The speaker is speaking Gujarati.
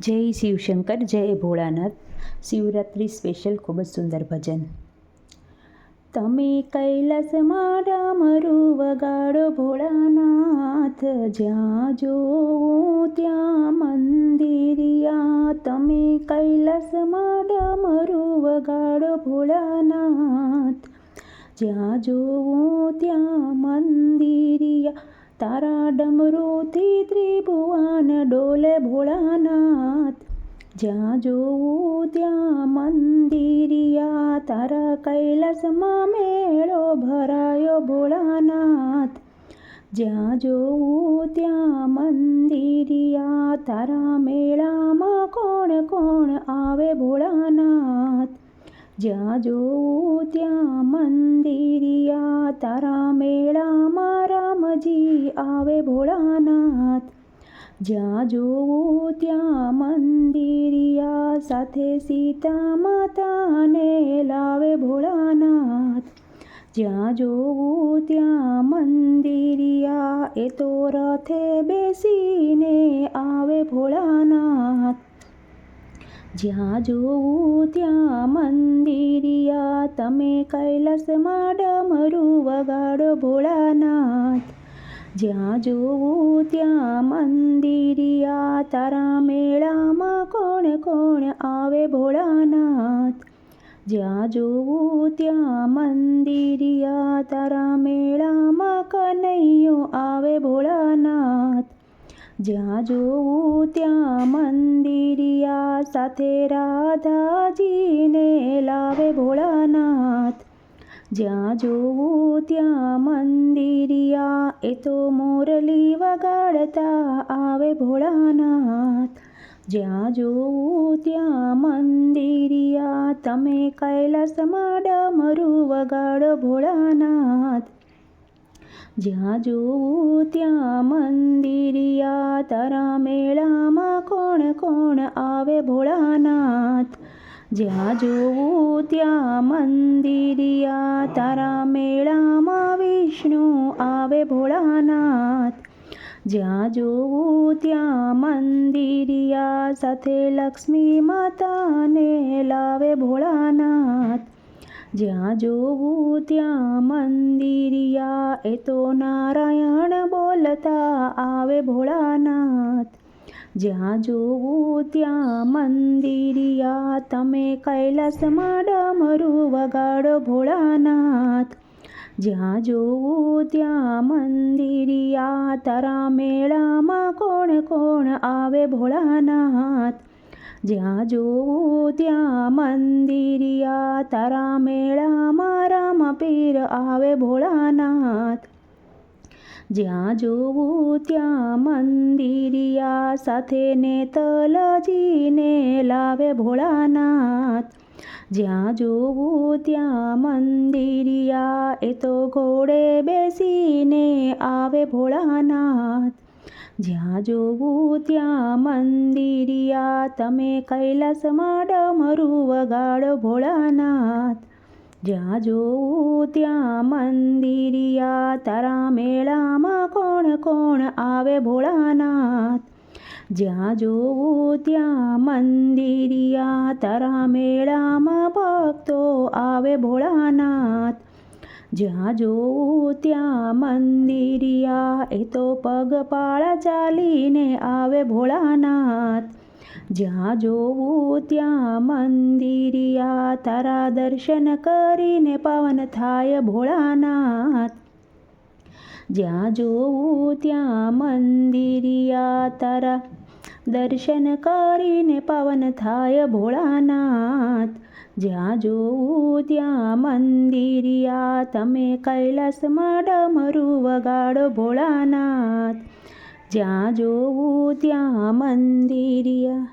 જય શિવશંકર, જય ભોળાનાથ. શિવરાત્રિ સ્પેશિયલ, ખૂબ જ સુંદર ભજન. તમે કૈલાસમાં ડામરું વગાડો ભોળાનાથ, જ્યાં જોવો ત્યાં મંદિરિયા. તમે કૈલાસમાં ડામરું વગાડો ભોળાનાથ, જ્યાં જોવો ત્યાં મંદિરિયા. તારા ડમરુથી ત્રિભુવન ડોલે ભોળાનાથ. જ્યાં જોવું ત્યાં મંદિરિયા તારા કૈલાસમાં મેળો ભરાયો ભોળાનાથ. જ્યાં જોવું ત્યાં મંદિરિયા તારા મેળામાં કોણ કોણ આવે ભોળાનાથ. જ્યાં જોવું ત્યાં મંદિરિયા તારા મેળામાં રામજી આવે ભોળાનાથ. જ્યાં જોવો ત્યાં મંદિરિયા સાથે સીતા માતાને લાવે ભોળાનાથ. જ્યાં જોવું ત્યાં મંદિરિયા એ તો રથે બેસીને આવે ભોળાનાથ. જ્યાં જોવું ત્યાં મંદિરિયા, તમે કૈલાસમાં ડમરું વગાડો ભોળાનાથ. જ્યાં જોવું ત્યાં મંદિરિયા તારા મેળામાં કોણ કોણ આવે ભોળાનાથ? જ્યાં જોવું ત્યાં મંદિરિયા તારા મેળામાં કનૈયો આવે ભોળાનાથ? જ્યાં જોવું ત્યાં મંદિરિયા, સાથે રાધાજીને લાવે ભોળાનાથ. જ્યાં જોવું ત્યાં મંદિરિયા એ તો મોરલી વગાડતા આવે ભોળાનાથ. જ્યાં જોવું ત્યાં મંદિરિયા તમે કૈલાસમાં ડમરું વગાડો ભોળાનાથ. જ્યાં જોવું ત્યાં મંદિરિયા તારા મેળામાં કોણ કોણ આવે ભોળાનાથ? જ્યાં જોવું ત્યાં મંદિરિયા, તારા મેળામાં વિષ્ણુ આવે ભોળાનાથ. જ્યાં જોવું ત્યાં મંદિરિયા, સાથે લક્ષ્મી માતાને લાવે ભોળાનાથ. જ્યાં જોવું ત્યાં મંદિરિયા, એ તો નારાયણ બોલતા આવે ભોળાનાથ. જ્યાં જોવું ત્યાં મંદિરિયા, તમે કૈલાસમાં ડમરું વગાડો ભોળાનાથ. જ્યાં જોવું ત્યાં મંદિરિયા તારા મેળામાં કોણ કોણ આવે, ભોળાનાથ. જ્યાં જોવું ત્યાં મંદિરિયા તારા મેળામાં રામ પીર આવે, ભોળાનાથ. જ્યાં જોવું ત્યાં મંદિરિયા સાથે નેતલજીને લાવે ભોળાનાથ. જ્યાં જોવું ત્યાં મંદિરિયા, એ તો ઘોડે બેસીને આવે ભોળાનાથ. જ્યાં જોવું ત્યાં મંદિરિયા, તમે કૈલાસમાં ડમરું વગાડો ભોળાનાથ. જ્યાં જોવું ત્યાં મંદિરિયા તારા મેળામાં કોણ કોણ આવે ભોળાનાથ? જ્યાં જોવું ત્યાં મંદિરિયા તારા મેળામાં ભક્તો આવે ભોળાનાથ. જ્યાં જોવું ત્યાં મંદિરિયા એ તો પગપાળા ચાલીને આવે ભોળાનાથ. જ્યાં જોવું ત્યાં મંદિરિયા તારા દર્શન કરીને પાવન થાય ભોળાનાથ. જ્યાં જોવું ત્યાં મંદિરિયા તારા દર્શન કરીને પાવન થાય ભોળાનાથ. જ્યાં જોવું ત્યાં મંદિરિયા તમે કૈલાસમાં ડમરું વગાડો ભોળાનાથ. જ્યાં જોવું ત્યાં મંદિરિયા.